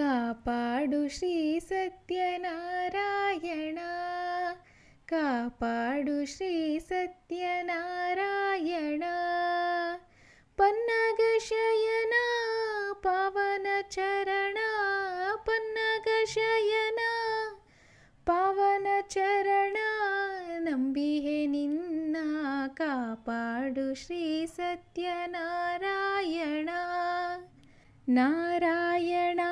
കാപ്പാടു ശ്രീ സത്യനാരായണ. കാപ്പാടു ശ്രീ സത്യനാരായണ. പന്നഗശയന പവന ചരണ പന്നഗശയന പവന ചരണ നമ്പിഹെ നിന്ന കാപ്പാടു ശ്രീ സത്യനാരായണ. നാരായണ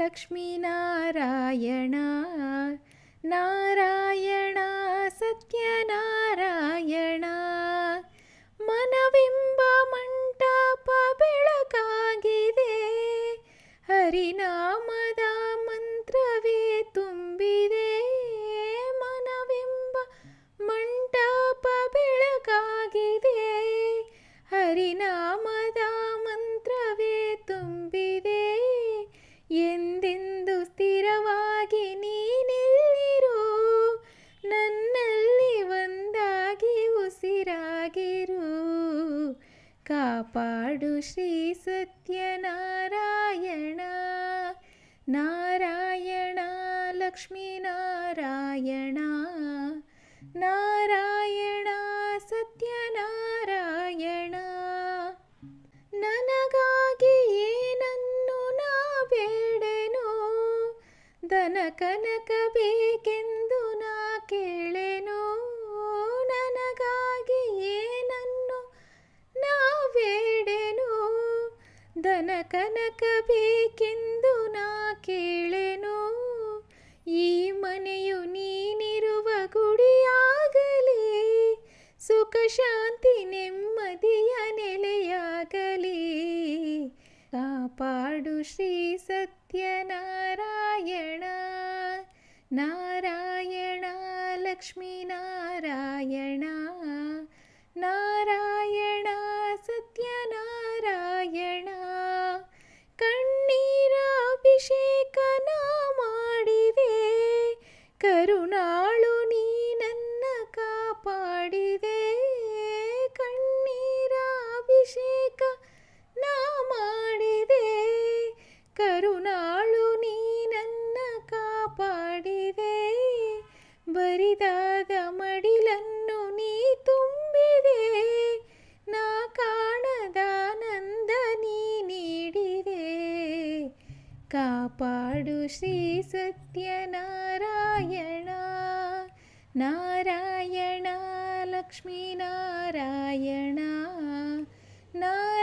लक्ष्मी नारायणा नारायणा सत्यना ಉಸಿರಾಗಿರು ಕಾಪಾಡು ಶ್ರೀ ಸತ್ಯನಾರಾಯಣ. ನಾರಾಯಣ, ಲಕ್ಷ್ಮೀನಾರಾಯಣ. ನಾರಾಯಣ, ಸತ್ಯನಾರಾಯಣ. ನನಗಾಗಿ ಏನನ್ನು ನಾ ಬೇಡೆನೋ ದನ ಕನಕ ಬೇಕೆಂದು ನಾ ಕೇಳೆನೋ? ದನ ಕನಕ ಬೇಕೆಂದು ನಾ ಕೇಳೆನು. ಈ ಮನೆಯು ನೀನಿರುವ ಗುಡಿಯಾಗಲಿ. ಸುಖ, ಶಾಂತಿ, ನೆಮ್ಮದಿಯ ನೆಲೆಯಾಗಲಿ. ಕಾಪಾಡು ಶ್ರೀ ಸತ್ಯನಾರಾಯಣ. ನಾರಾಯಣ, ಲಕ್ಷ್ಮೀನಾರಾಯಣ. Good. ಕಾಪಾಡು ಶ್ರೀ ಸತ್ಯನಾರಾಯಣ ನಾರಾಯಣ ಲಕ್ಷ್ಮೀನಾರಾಯಣ ನಾರಾಯಣ